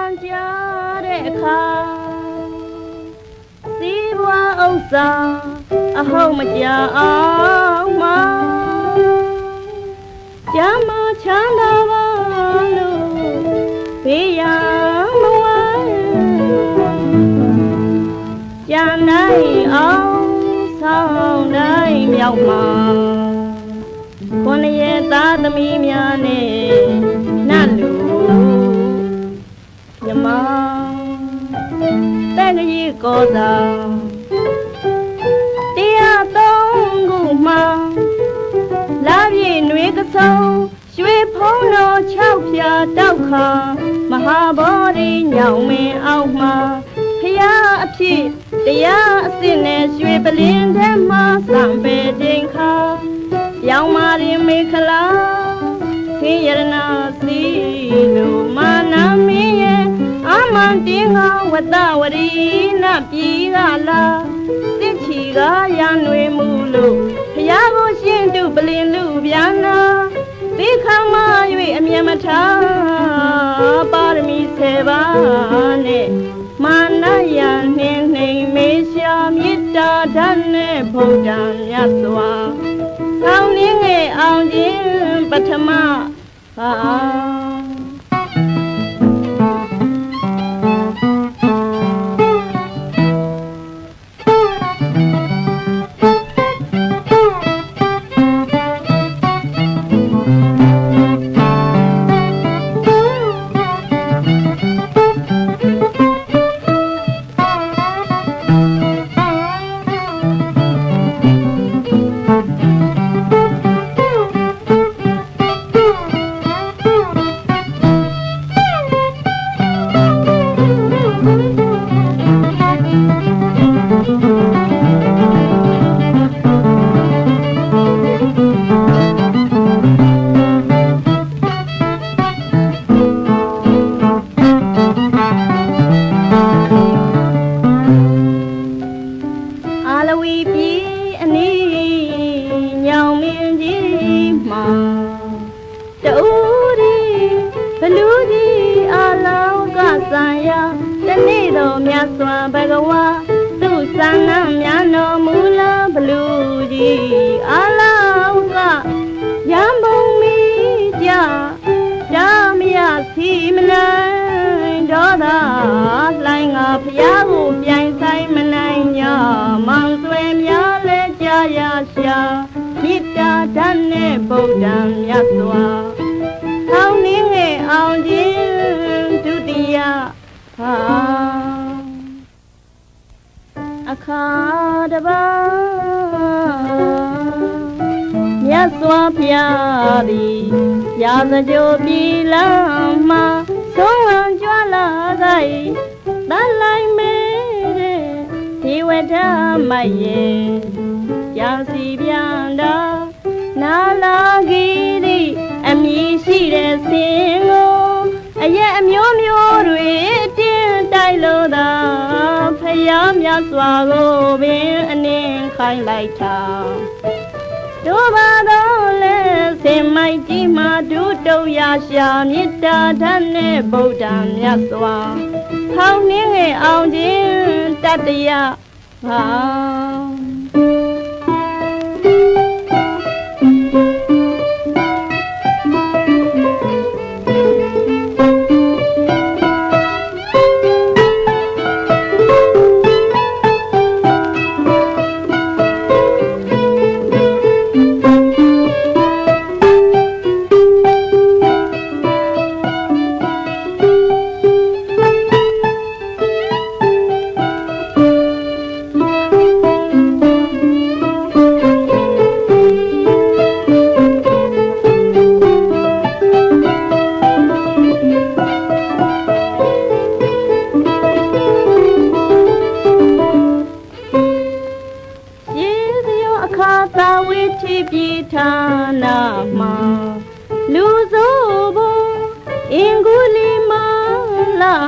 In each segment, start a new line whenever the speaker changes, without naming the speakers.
န်ကြားတဲ့အခါစီးပွားဥစ္စာအဟုတ်မကြအောင်မကျမ်းမချမ်းသာပါလို့ဘေးရန်မဝဲကြံနိုင်အောင်ဆောင်နိုင်မြောက်မှာခொနရဲ့သားသမီးများနဲ့န ကြီးကိုသာတရားသုံးခုမှလာပြည့်နှွေကစုံရွှေဖုံးတော်၆ဖြာတောက်ခါမဟာဗောဓိညောင်မင်းအောက်မှာဖရာအဖြစ်တရားအစစ်နဲ့ရွှေပလင်းထဲမှာစံပေတင်ခါရောင်မာရင်မေခလာခင်းရဏစီလိုမာနာမင်းရဲ့အမန် တင်းကဝတ္တဝရီနပြည်ကလာတစ်ချီကရန်တွေမူလို့ဖရာကိုရှင်းတုပလင်လူပြန်နာသိခမ၍အမြဲမထားပါရမီဆယ်ပါးနဲ့မာနယနှင်းနှိမ်မေရှာမေတ္တာဓာတ်နဲ့ဘုရားမြတ်စွာကောင်းင်းငယ်အောင်ခြင်းပထမပါ စွာဘဂဝါသူ့ဆန္ဒမြတ်တော်မူလာဘလူကြီးအလောင်းကရံပုံမီကြရမရစီမနိုင်ဒေါသလှိုင်းငါဖျားကိုပြိုင်ဆိုင်မနိုင်ညမောင်ဆွေများလဲကြာရရှာမေတ္တာဓာတ်နဲ့ဗုဒ္ဓံမြတ်စွာထောင်းနှင်းငယ်အောင်ခြင်းဒုတိယဟာ အခါတပါမြတ်စွာဘုရားသည်ရာဇကြိုပြည်လမ်းမှာသုံးဝံကြွလာသောတန်လိုက်မေတဲ့ဒီဝဒမိုက်ရဲ့ကြောင်စီပြန်တော်နာလာဂီရိအမည်ရှိတဲ့စင်ကိုအရက်အမျိုးမျိုးတွေတင်းတိုက်လို့သာ ဖယားမြတ်စွာကိုပင်အနှင်းခိုင်းလိုက်တာတို့ပါတော့လဲစင်မိုက်ကြီးမှာဒုတုတ်ရရှာမေတ္တာဓာတ်နဲ့ဗုဒ္ဓံမြတ်စွာထောင်းနှင်းငယ်အောင်ခြင်းတတ္တယဟာ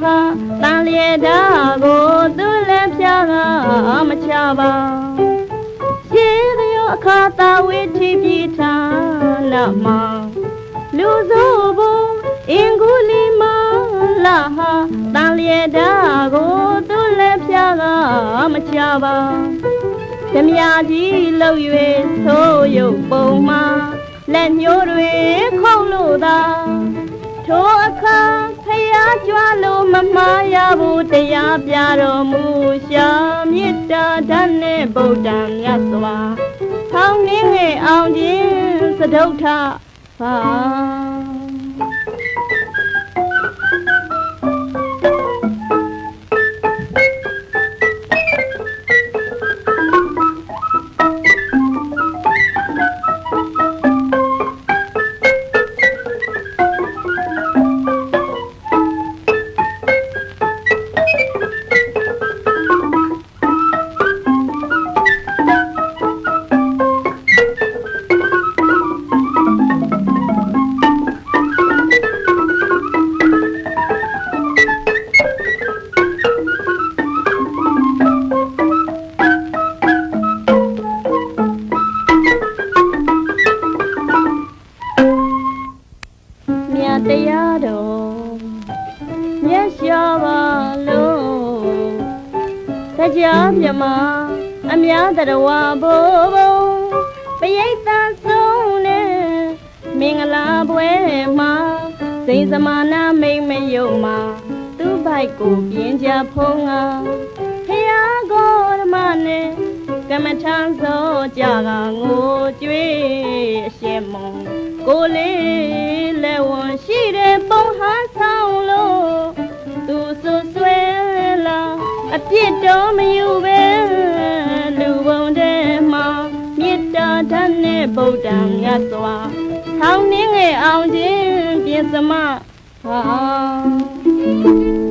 ဟာတန်လျက်ဓာကိုသူလည်းဖြာကမချပါရေစရောအခါသာဝိထိပြေဌာနာမှာလူစိုးဘုံအင်္ဂုလိမာလာဟာတန်လျက်ဓာကိုသူ့လက်ဖြာကမချပါဓမြကြီးလှုပ်၍သိုးရုပ်ပုံမှာလက်ညှိုးတွေခုတ်လို့သာထိုအခါဖျား ကြွားလို့မမားရဘူးတရားပြတော်မူရှာမေတ္တာဓာတ်နဲ့ဗုဒ္ဓံမြတ်စွာထောင်းနှင်းငယ်အောင်ခြင်းသဒုဋ္ဌဖာ တ်တရားတော်မျက်လျှောပါလို့တရားမြမအများတရဝဘိုးဘုံပရိသတ်ဆုံးနဲ့မင်္ဂလာပွဲမှာစိန်စမာနာမိတ်မယုံမှာသူ့ဘိုက်ကိုပြင်းကြဖုံးကဖယားကိုဓမ္မနဲ့ကမ္မထံစောကြကငိုကြွေးအရှင်မုံကိုလေးလက်ဝန်ရှိတဲ့ ပုံဟန်းဆောင်လို့သူဆွဆွဲလာအပြစ်တော့မယူပဲလူပုံတဲ့မှာမေတ္တာဓာတ်နဲ့ဗုဒ္ဓံမြတ်စွာထောင်းနှင်းငယ်အောင်ခြင်းပြင်စမဟာ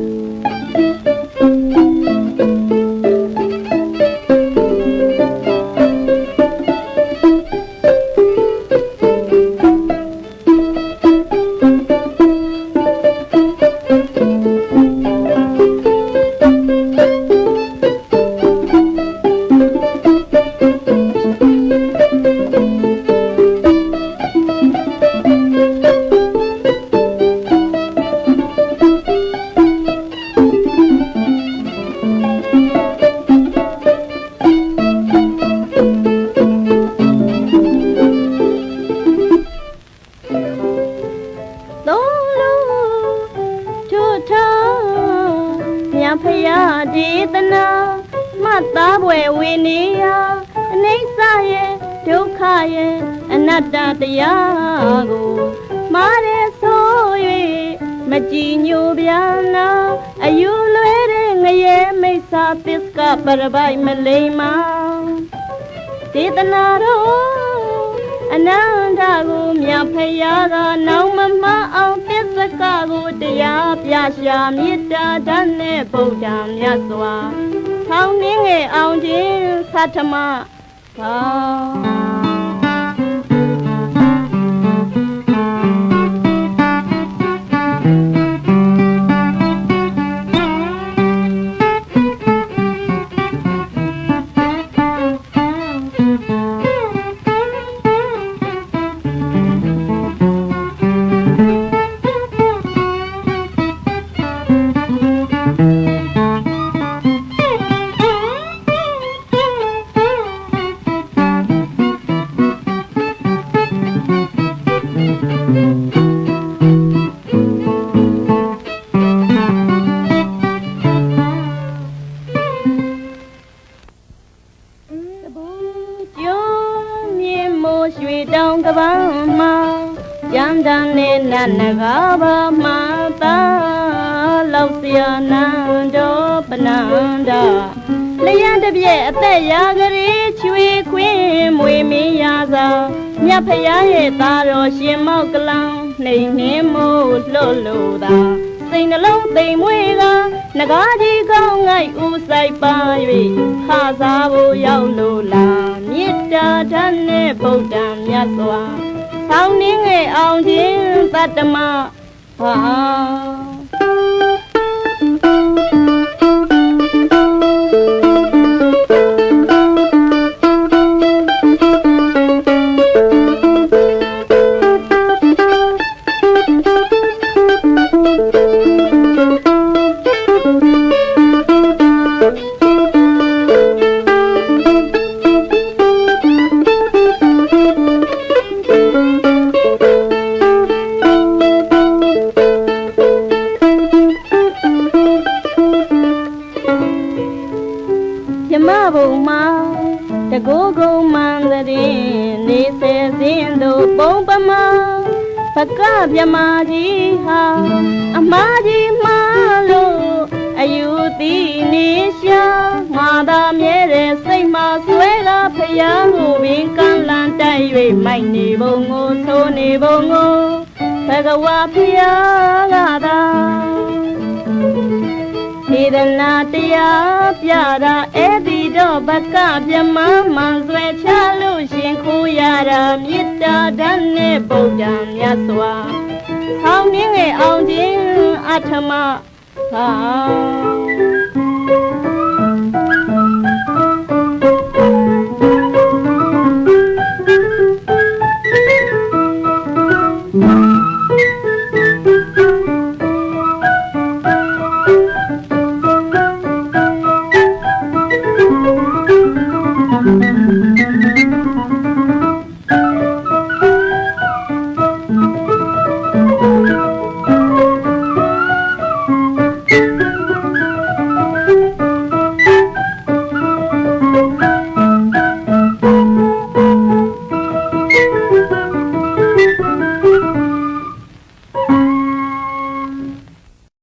ဒေသနာမှတ်သားပွဲဝေနေယအနိစ္စရဲ့ဒုက္ခရဲ့အနတ္တတရားကိုမားရဲဆို၍မကြည်ညိုပြန်နာအယူလွဲတဲ့ငရဲမိစ္ဆာသစ္စကပရပိုက်မလိမ္မာဒေသနာတော် အနန္တကိုမြတ်ဖရာကနောင်မမအောင်သစ္စကကိုတရားပြရှာမေတ္တာဓာတ်နဲ့ဗုဒ္ဓံမြတ်စွာ ထောင်းနှင်းငယ်အောင်ခြင်းသတ္ထမဘာ ရွေတောင်ကပန်းမှာရမ်းတမ်းနဲ့နတ်နဂါဘာမှာသာလောက်စရာနန္ဒောပနန္ဒလျှံတပြည့်အသက်ရာကလေးချွေခွင်းမွေမင်းရာသာမြတ်ဖရာရဲ့သားတော်ရှင်မောက်ကလန်နှိမ်နှင်းမို့လွတ်လို့သာစိတ်နှလုံးသိမ်မွေကနဂါးကြီးကောင်းငိုက်ဦးဆိုင်ပါ၍ခါစားဖို့ရောက်လို့လား မေတ္တာဓာတ်နဲ့ဗုဒ္ဓံမြတ်စွာဆောင်းနှင်းငယ်အောင်ခြင်းတတ္တမဟာ ကုံမှန်တဲ့နေစေစဉ်တို့ပုံပမာပကမြမကြီးဟာအမားကြီးမှားလို့အယူသိနေရှာငါသာမြဲတဲ့စိတ်မှာဆွဲတာဖယားကိုပင်ကန့်လန့်တိုက်၍မိုက်နေပုံကိုသိုးနေပုံကိုဘဂဝါဖယားကသာ ဒီဒနာတရားပြတာအဲ့ဒီတော့ဘကပြမမှန်ဆွဲချလို့ရှင်ခိုးရတာမေတ္တာဓာတ်နဲ့ဗုဒ္ဓံမြတ်စွာဆောင်းမြင့်ငယ်အောင်ခြင်းအထမဟာ